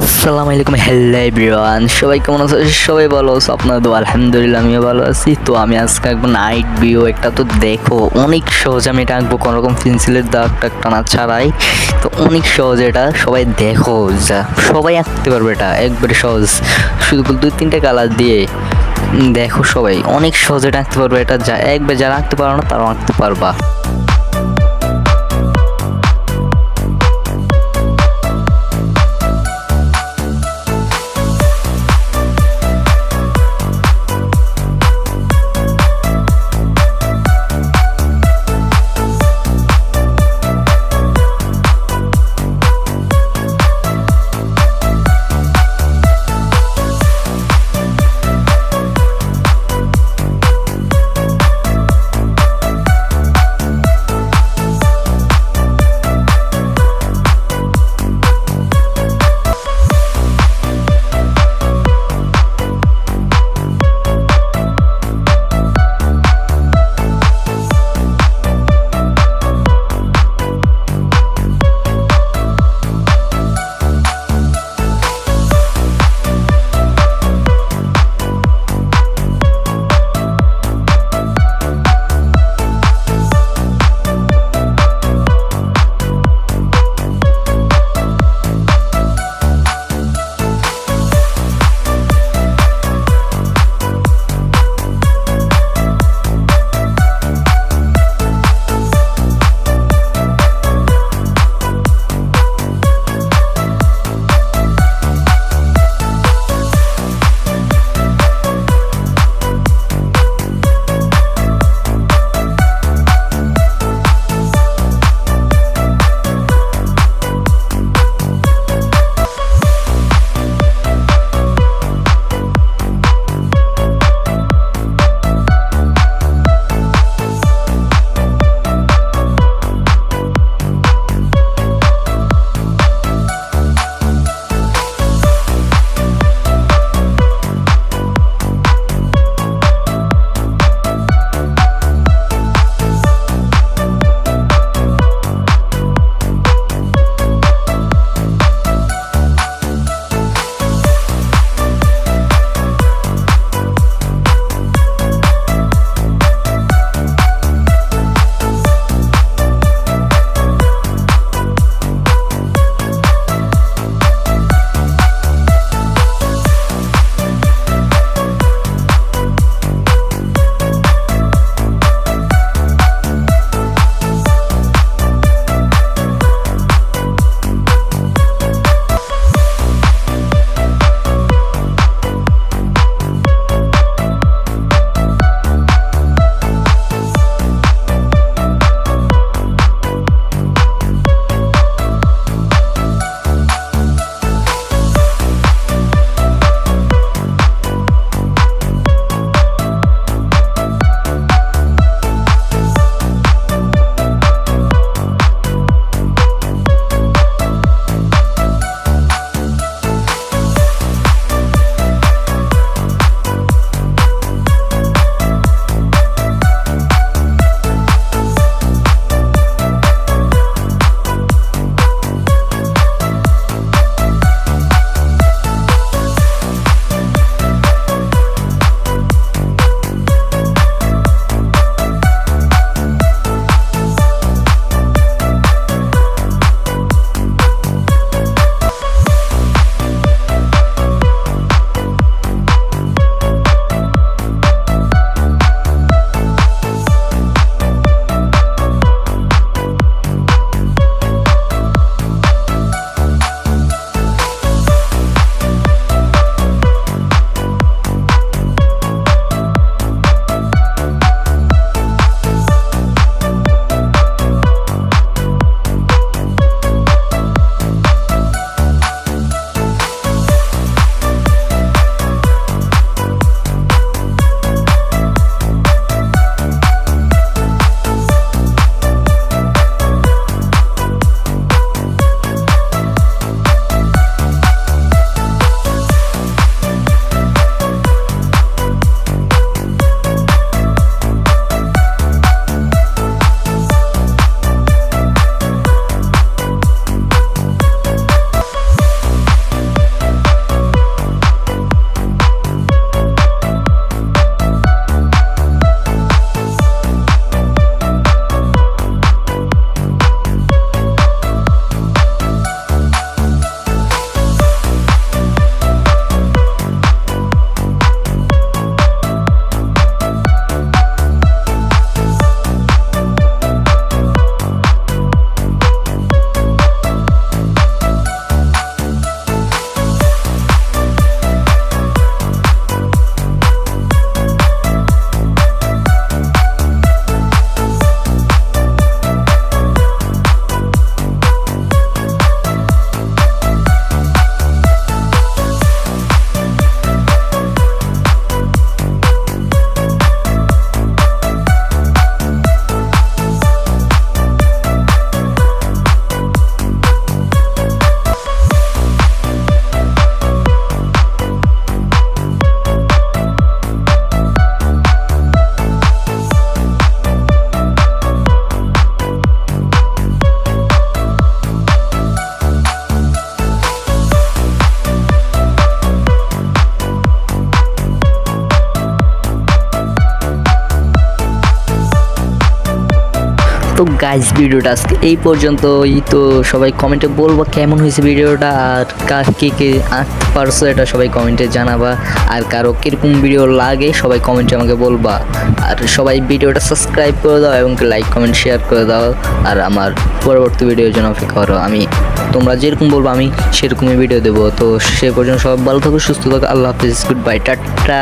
আসসালামু আলাইকুম, hello everyone. সবাই কেমন আছো? সবাই ভালো আছো? আপনার তো আলহামদুলিল্লাহ, আমিও ভালো আছি। তো আমি আজকে একবার নাইট ভিউ একটা তো দেখো, অনেক সহজ আমি এটা আঁকবো, কোনো রকম পেন্সিলের দাগ টাগ টানা ছাড়াই। তো অনেক সহজ এটা সবাই দেখো, যা, সবাই আঁকতে পারবে এটা, একবারে সহজ। শুধু দুই তিনটে কালার দিয়ে দেখো সবাই, অনেক সহজে এটা আঁকতে পারবে এটা, যা, একবার যারা আঁকতে পারো না, তারাও আঁকতে পারবা। তো গাইজ ভিডিওটা আজকে এই পর্যন্তই। তো সবাই কমেন্টে বলব কেমন হয়েছে ভিডিওটা, আর কার কে কে আঁকতে পারছ এটা সবাই কমেন্টে জানাবা। আর কারও কীরকম ভিডিও লাগে, সবাই কমেন্টে আমাকে বলবা। আর সবাই ভিডিওটা সাবস্ক্রাইব করে দাও এবং লাইক কমেন্ট শেয়ার করে দাও। আর আমার পরবর্তী ভিডিওর জন্য অপেক্ষা করো। আমি তোমরা যেরকম বলব, আমি সেরকমই ভিডিও দেবো। তো সে পর্যন্ত সব ভালো থাকো, সুস্থ থাকো। আল্লাহ হাফিজ। Good bye tata.